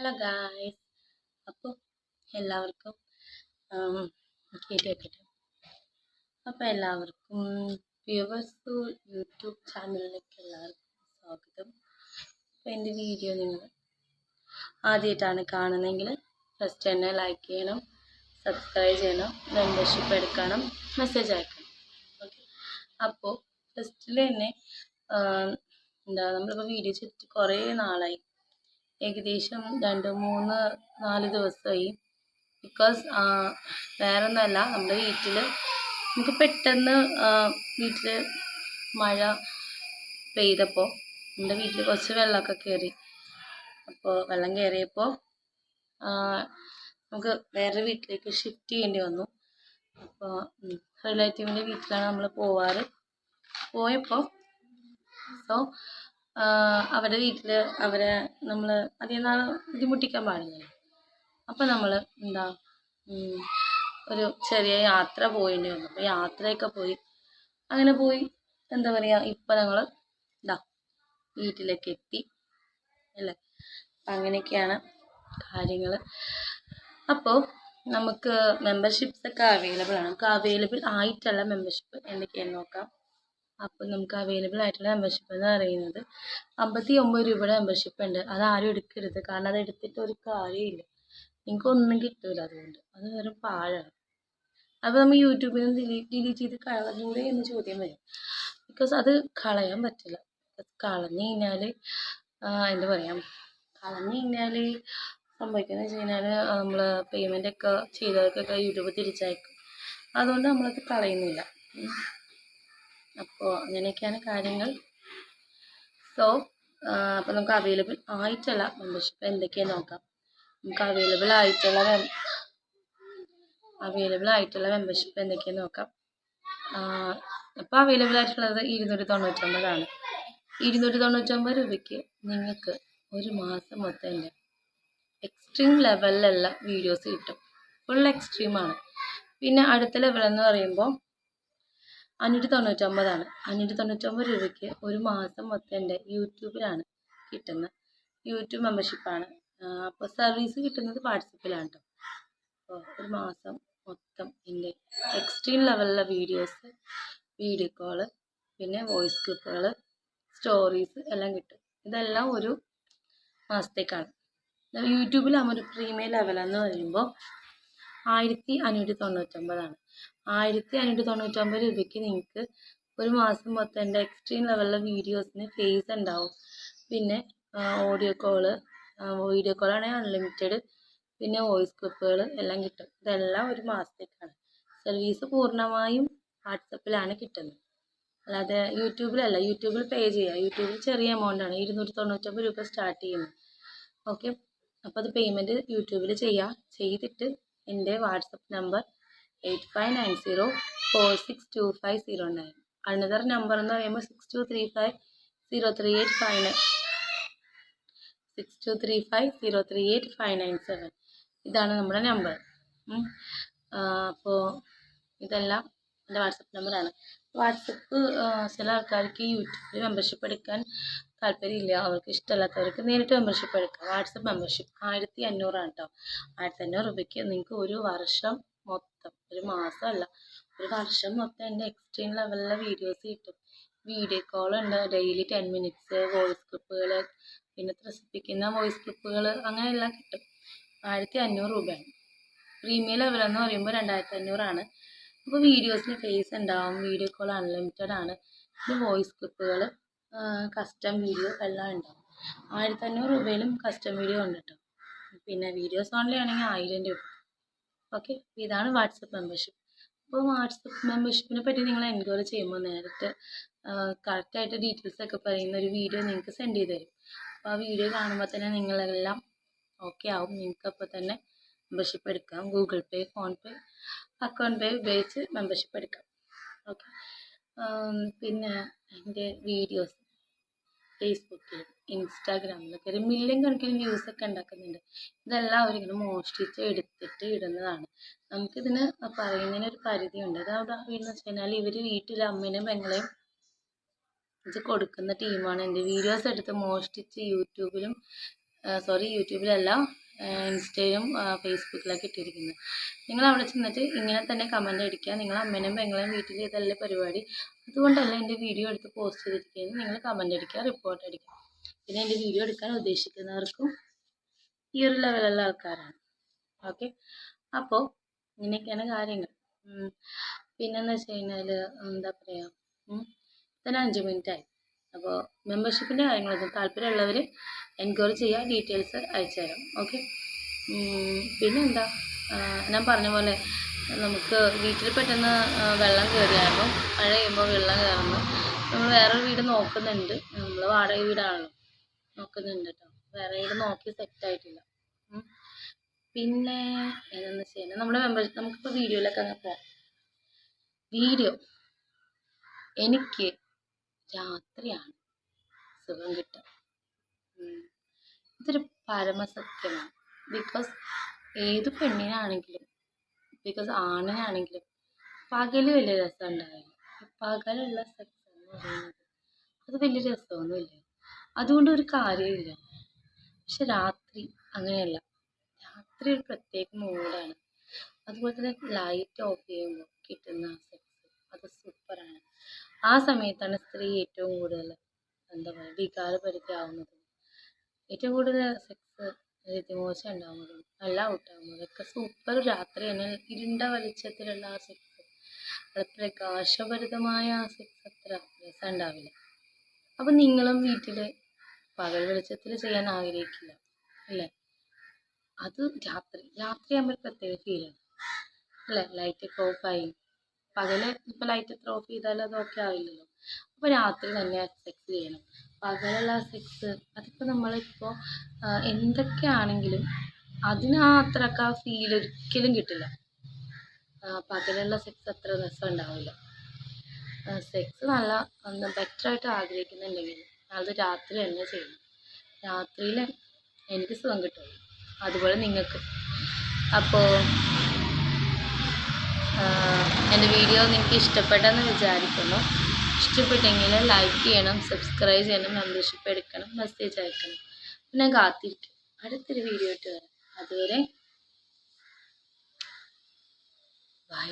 Hello guys അപ്പോൾ എല്ലാവർക്കും കേട്ട് വെക്കട്ടെ. അപ്പോൾ എല്ലാവർക്കും വ്യൂവേഴ്സ് യൂട്യൂബ് ചാനലിലേക്ക് എല്ലാവർക്കും സ്വാഗതം. അപ്പോൾ എന്റെ വീഡിയോ നിങ്ങൾ ആദ്യമായിട്ടാണ് കാണുന്നതെങ്കിൽ ഫസ്റ്റ് തന്നെ ലൈക്ക് ചെയ്യണം സബ്സ്ക്രൈബ് ചെയ്യണം മെമ്പർഷിപ്പ് എടുക്കണം മെസ്സേജ് അയക്കണം. ഓക്കെ അപ്പോൾ ഫസ്റ്റിൽ തന്നെ എന്താ നമ്മളിപ്പോൾ വീഡിയോ ചെയ്തിട്ട് കുറേ നാളായി. ഏകദേശം രണ്ട് മൂന്ന് നാല് ദിവസമായി. ബിക്കോസ് വേറെ ഒന്നല്ല നമ്മുടെ വീട്ടിൽ നമുക്ക് പെട്ടെന്ന് വീട്ടിൽ മഴ പെയ്തപ്പോൾ നമ്മുടെ വീട്ടിൽ കുറച്ച് വെള്ളമൊക്കെ കയറി അപ്പോൾ വെള്ളം കയറിയപ്പോൾ നമുക്ക് വേറെ വീട്ടിലേക്ക് ഷിഫ്റ്റ് ചെയ്യേണ്ടി വന്നു. അപ്പോൾ റിലേറ്റീവിന്റെ വീട്ടിലാണ് നമ്മൾ പോവാറ്. പോയപ്പോൾ സോ അവരുടെ വീട്ടിൽ അവരെ നമ്മൾ അധികം നാൾ ബുദ്ധിമുട്ടിക്കാൻ പാടില്ല അപ്പോൾ നമ്മൾ എന്താ ഒരു ചെറിയ യാത്ര പോയിട്ട് വന്നു. അപ്പോൾ യാത്രയൊക്കെ പോയി. അങ്ങനെ പോയി എന്താ പറയുക ഇപ്പം ഞങ്ങൾ ഇതാ വീട്ടിലേക്ക് എത്തി അല്ലേ? അപ്പം അങ്ങനെയൊക്കെയാണ് കാര്യങ്ങൾ അപ്പോൾ നമുക്ക് മെമ്പർഷിപ്സ് ഒക്കെ അവൈലബിൾ ആണ്. നമുക്ക് അവൈലബിൾ ആയിട്ടുള്ള മെമ്പർഷിപ്പ് എന്തൊക്കെയാണെന്ന് നോക്കാം. അപ്പോൾ നമുക്ക് അവൈലബിൾ ആയിട്ടുള്ള മെമ്പർഷിപ്പ് എന്ന് പറയുന്നത്. അമ്പത്തി ഒമ്പത് രൂപയുടെ മെമ്പർഷിപ്പ് ഉണ്ട്. അത് ആരും എടുക്കരുത്. കാരണം അത് എടുത്തിട്ട് ഒരു കാര്യമില്ല. നിങ്ങൾക്ക് ഒന്നും കിട്ടില്ല അതുകൊണ്ട്. അത് വെറും പാഴാണ് അപ്പോൾ നമ്മൾ യൂട്യൂബിൽ നിന്ന് ഡിലീറ്റ് ഡിലീറ്റ് ചെയ്ത് കളഞ്ഞൂടെ എന്ന് ചോദ്യം വരും. ബിക്കോസ് അത് കളയാൻ പറ്റില്ല. കളഞ്ഞു കഴിഞ്ഞാൽ എന്താ പറയുക കളഞ്ഞു കഴിഞ്ഞാൽ സംഭവിക്കുന്നത് വെച്ച് കഴിഞ്ഞാൽ നമ്മൾ പേയ്മെന്റ് ഒക്കെ ചെയ്തവർക്കൊക്കെ യൂട്യൂബ് തിരിച്ചയക്കും. അതുകൊണ്ട് നമ്മളത് കളയുന്നില്ല. അപ്പോൾ അങ്ങനെയൊക്കെയാണ് കാര്യങ്ങൾ. സോ അപ്പോൾ നമുക്ക് അവൈലബിൾ ആയിട്ടുള്ള മെമ്പർഷിപ്പ് എന്തൊക്കെയാണ് നോക്കാം. നമുക്ക് അവൈലബിൾ ആയിട്ടുള്ള അവൈലബിൾ ആയിട്ടുള്ള മെമ്പർഷിപ്പ് എന്തൊക്കെയാണ് നോക്കാം. അപ്പോൾ അവൈലബിൾ ആയിട്ടുള്ളത് ഇരുന്നൂറ്റി തൊണ്ണൂറ്റൊമ്പതാണ് ഇരുന്നൂറ്റി തൊണ്ണൂറ്റൊമ്പത് രൂപയ്ക്ക് നിങ്ങൾക്ക് ഒരു മാസം മൊത്തം എന്റെ എക്സ്ട്രീം ലെവലിലുള്ള വീഡിയോസ് കിട്ടും. ഫുൾ എക്സ്ട്രീമാണ് പിന്നെ അടുത്ത ലെവൽ എന്ന് പറയുമ്പോൾ അഞ്ഞൂറ്റി തൊണ്ണൂറ്റൊമ്പതാണ് അഞ്ഞൂറ്റി തൊണ്ണൂറ്റൊമ്പത് രൂപയ്ക്ക് ഒരു മാസം മൊത്തം എന്റെ യൂട്യൂബിലാണ് കിട്ടുന്ന യൂട്യൂബ് മെമ്പർഷിപ്പാണ്. അപ്പോൾ സർവീസ് കിട്ടുന്നത് വാട്സപ്പിലാണ് കേട്ടോ അപ്പോൾ ഒരു മാസം മൊത്തം എന്റെ എക്സ്ട്രീം ലെവലിലെ വീഡിയോസ് വീഡിയോ കോൾ പിന്നെ വോയിസ് ക്ലിപ്പുകൾ സ്റ്റോറീസ് എല്ലാം കിട്ടും. ഇതെല്ലാം ഒരു മാസത്തേക്കാണ്. യൂട്യൂബിലാകുമ്പോൾ ഒരു പ്രീമിയം ലെവലെന്ന് പറയുമ്പോൾ ആയിരത്തി അഞ്ഞൂറ്റി തൊണ്ണൂറ്റൊമ്പതാണ് ആയിരത്തി അഞ്ഞൂറ്റി തൊണ്ണൂറ്റൊമ്പത് രൂപയ്ക്ക് നിങ്ങൾക്ക് ഒരു മാസം മൊത്തം എന്റെ എക്സ്ട്രീം ലെവലിലെ വീഡിയോസിന് ഫേസ് ഉണ്ടാവും. പിന്നെ ഓഡിയോ കോൾ വീഡിയോ കോളാണെങ്കിൽ അൺലിമിറ്റഡ് പിന്നെ വോയിസ് ക്ലിപ്പുകൾ എല്ലാം കിട്ടും. ഇതെല്ലാം ഒരു മാസത്തേക്കാണ്. സർവീസ് പൂർണമായും വാട്സപ്പിലാണ് കിട്ടുന്നത്. അല്ലാതെ യൂട്യൂബിലല്ല യൂട്യൂബിൽ പേ ചെയ്യുക യൂട്യൂബിൽ ചെറിയ എമൗണ്ടാണ് ഇരുന്നൂറ്റി തൊണ്ണൂറ്റൊമ്പത് രൂപ സ്റ്റാർട്ട് ചെയ്യുന്നത് ഓക്കെ അപ്പോൾ അത് പേയ്മെന്റ് യൂട്യൂബിൽ ചെയ്യുക ചെയ്തിട്ട് എന്റെ WhatsApp number eight five nine zero four six two five zero nine another number എന്ന് പറയുമ്പോൾ six two three five zero three eight five nine six two three five zero three eight five nine seven ഇതാണ് നമ്മുടെ number അപ്പോൾ ഇതെല്ലാം എന്റെ WhatsApp നമ്പറാണ് WhatsApp ചില ആൾക്കാർക്ക് യൂട്യൂബിൽ മെമ്പർഷിപ്പ് എടുക്കാൻ താല്പര്യമില്ല. അവർക്ക് ഇഷ്ടമല്ലാത്തവർക്ക് നേരിട്ട് മെമ്പർഷിപ്പ് എടുക്കാം. വാട്സപ്പ് മെമ്പർഷിപ്പ് ആയിരത്തി അഞ്ഞൂറാണ് കേട്ടോ ആയിരത്തി അഞ്ഞൂറ് രൂപയ്ക്ക് നിങ്ങൾക്ക് ഒരു വർഷം മൊത്തം ഒരു മാസമല്ല. ഒരു വർഷം മൊത്തം എന്റെ എക്സ്ട്രീം ലെവലിലെ വീഡിയോസ് കിട്ടും. വീഡിയോ കോൾ ഉണ്ട്. ഡെയിലി ടെൻ മിനിറ്റ്സ് വോയിസ് ക്ലിപ്പുകൾ പിന്നെ ത്രസിപ്പിക്കുന്ന വോയിസ് ക്ലിപ്പുകൾ അങ്ങനെയെല്ലാം കിട്ടും. ആയിരത്തി അഞ്ഞൂറ് രൂപയാണ്. പ്രീമിയം ലെവൽ എന്ന് പറയുമ്പോൾ രണ്ടായിരത്തി അഞ്ഞൂറാണ് അപ്പോൾ വീഡിയോസിന് ഫേസ് ഉണ്ടാവും. വീഡിയോ കോൾ അൺലിമിറ്റഡ് ആണ്. പിന്നെ വോയിസ് ക്ലിപ്പുകൾ കസ്റ്റം വീഡിയോ എല്ലാം ഉണ്ടാവും. ആയിരത്തി അഞ്ഞൂറ് രൂപയിലും കസ്റ്റം വീഡിയോ ഉണ്ട് കേട്ടോ പിന്നെ വീഡിയോസ് ഓൺലി ആണെങ്കിൽ ആയിരം രൂപ. ഓക്കെ. ഇതാണ് വാട്സപ്പ് മെമ്പർഷിപ്പ്. അപ്പോൾ വാട്സപ്പ് മെമ്പർഷിപ്പിനെ പറ്റി നിങ്ങൾ എൻക്വയറി ചെയ്യുമ്പോൾ നേരിട്ട് കറക്റ്റായിട്ട് ഡീറ്റെയിൽസ് ഒക്കെ പറയുന്ന ഒരു വീഡിയോ നിങ്ങൾക്ക് സെൻഡ് ചെയ്ത് തരും. അപ്പോൾ ആ വീഡിയോ കാണുമ്പോൾ തന്നെ നിങ്ങളെല്ലാം ഓക്കെ ആവും. നിങ്ങൾക്ക് അപ്പോൾ തന്നെ മെമ്പർഷിപ്പ് എടുക്കാം. Google Pay PhonePe account pay ഉപയോഗിച്ച് മെമ്പർഷിപ്പ് എടുക്കാം. ഓക്കെ പിന്നെ എന്റെ വീഡിയോസ് ഫേസ്ബുക്കിലും ഇൻസ്റ്റാഗ്രാമിലൊക്കെ ഒരു മില്യൺ കണക്കിന് വ്യൂസ് ഒക്കെ ഉണ്ടാക്കുന്നുണ്ട്. ഇതെല്ലാം അവരിങ്ങനെ മോഷ്ടിച്ച് എടുത്തിട്ട് ഇടുന്നതാണ്. നമുക്കിതിന് പറയുന്നതിന് ഒരു പരിധിയുണ്ട്. അത് അവിടെ എന്ന് വെച്ച് കഴിഞ്ഞാൽ ഇവർ വീട്ടിൽ അമ്മേനെയും പെങ്ങളെയും ഇത് കൊടുക്കുന്ന ടീമാണ് എന്റെ വീഡിയോസ് എടുത്ത് മോഷ്ടിച്ച് യൂട്യൂബിലും സോറി യൂട്യൂബിലല്ല ഇൻസ്റ്റയിലും ഫേസ്ബുക്കിലൊക്കെ ഇട്ടിരിക്കുന്നത്. നിങ്ങൾ അവിടെ ചെന്നിട്ട് ഇങ്ങനെ തന്നെ കമന്റ് അടിക്കുക. നിങ്ങൾ അമ്മേനും പെങ്ങളെയും വീട്ടിൽ ചെയ്തല്ലേ പരിപാടി? അതുകൊണ്ടല്ല എന്റെ വീഡിയോ എടുത്ത് പോസ്റ്റ് ചെയ്തിരിക്കുന്നത്. നിങ്ങൾ കമന്റ് അടിക്കുക റിപ്പോർട്ട് അടിക്കുക. പിന്നെ എന്റെ വീഡിയോ എടുക്കാൻ ഉദ്ദേശിക്കുന്നവർക്കും ഈ ഒരു ലെവലുള്ള ആൾക്കാരാണ്. ഓക്കെ അപ്പോൾ ഇങ്ങനെയൊക്കെയാണ് കാര്യങ്ങൾ. പിന്നെന്ന് വെച്ച് കഴിഞ്ഞാൽ എന്താ പറയുക തന്നെ അഞ്ച് മിനിറ്റായി അപ്പോൾ മെമ്പർഷിപ്പിന്റെ കാര്യങ്ങളൊന്നും താല്പര്യമുള്ളവർ എൻക്വയറി ചെയ്യുക ഡീറ്റെയിൽസ് അയച്ചു തരാം. ഓക്കെ? പിന്നെ എന്താ ഞാൻ പറഞ്ഞ പോലെ നമുക്ക് വീട്ടിൽ പെട്ടെന്ന് വെള്ളം കയറിയായിരുന്നു മഴ പെയ്യുമ്പോൾ വെള്ളം കയറുന്നു നമ്മൾ വേറൊരു വീട് നോക്കുന്നുണ്ട്. നമ്മൾ വാടക വീടാണല്ലോ നോക്കുന്നുണ്ട് കേട്ടോ. വേറെ വീട് നോക്കി സെറ്റ് ആയിട്ടില്ല. പിന്നെ എന്താണെന്ന് വെച്ച് കഴിഞ്ഞാൽ നമ്മുടെ മെമ്പർ നമുക്കിപ്പോൾ വീഡിയോയിലൊക്കെ അങ്ങ് പോകാം വീഡിയോ. എനിക്ക് രാത്രിയാണ് സുഖം കിട്ടുക. ഉം. ഇതൊരു പരമസത്യമാണ്. ബിക്കോസ് ഏത് പെണ്ണിനാണെങ്കിലും ബിക്കോസ് ആണിനാണെങ്കിലും പകൽ വലിയ രസം ഉണ്ടാവില്ല പകലുള്ള സെക്സ് എന്ന് പറയുന്നത് അത് വലിയ രസമൊന്നുമില്ല. അതുകൊണ്ട് ഒരു കാര്യമില്ല. പക്ഷെ രാത്രി അങ്ങനെയല്ല. രാത്രി ഒരു പ്രത്യേക മൂഡാണ് അതുപോലെ തന്നെ ലൈറ്റ് ഓഫ് ചെയ്യുമ്പോൾ കിട്ടുന്ന സെക്സ് അത് സൂപ്പറാണ് ആ സമയത്താണ് സ്ത്രീ ഏറ്റവും കൂടുതൽ എന്താ പറയുക വികാരഭരിതയാവുന്നതും ഏറ്റവും കൂടുതൽ സെക്സ് രതിമോശം ഉണ്ടാവുന്നതും നല്ല ഔട്ടാവുന്നതും. ഒക്കെ സൂപ്പർ രാത്രി തന്നെ ഇരുണ്ട വെളിച്ചത്തിലുള്ള ആ സെക്സ് അത് പ്രകാശഭരിതമായ ആ സെക്സ് അത്ര രസം ഉണ്ടാവില്ല അപ്പം നിങ്ങളും വീട്ടിൽ പകൽ വെളിച്ചത്തിൽ ചെയ്യാൻ ആഗ്രഹിക്കില്ല അല്ലേ? അത് രാത്രി രാത്രി ആകുമ്പോൾ പ്രത്യേക ഫീലാണ് അല്ലേ? ലൈറ്റൊക്കെ ഓഫായി പകൽ ഇപ്പം ലൈറ്റ് എത്ര ഓഫ് ചെയ്താലും അത് ഓക്കെ ആവില്ലല്ലോ. അപ്പോൾ രാത്രി തന്നെ സെക്സ് ചെയ്യണം. പകലുള്ള സെക്സ് അതിപ്പോൾ നമ്മളിപ്പോൾ എന്തൊക്കെയാണെങ്കിലും അതിന് ആ അത്രയ്ക്ക് ആ ഫീൽ ഒരിക്കലും കിട്ടില്ല. പകലുള്ള സെക്സ് അത്ര രസം ഉണ്ടാവില്ല സെക്സ് നല്ല ഒന്ന് ബെറ്ററായിട്ട് ആഗ്രഹിക്കുന്നുണ്ടെങ്കിൽ അത് രാത്രി തന്നെ ചെയ്യണം. രാത്രിയിൽ എനിക്ക് സുഖം കിട്ടുള്ളൂ അതുപോലെ നിങ്ങൾക്ക്. അപ്പോൾ എന്റെ വീഡിയോ നിങ്ങൾക്ക് ഇഷ്ടപ്പെട്ടെന്ന് വിചാരിക്കുന്നു. ഇഷ്ടപ്പെട്ടെങ്കിൽ ലൈക്ക് ചെയ്യണം സബ്സ്ക്രൈബ് ചെയ്യണം മെമ്പർഷിപ്പ് എടുക്കണം മെസ്സേജ് അയക്കണം. പിന്നെ കാത്തിരിക്കും. അടുത്തൊരു വീഡിയോ ഇട്ട് വരാം. അതുവരെ ബൈ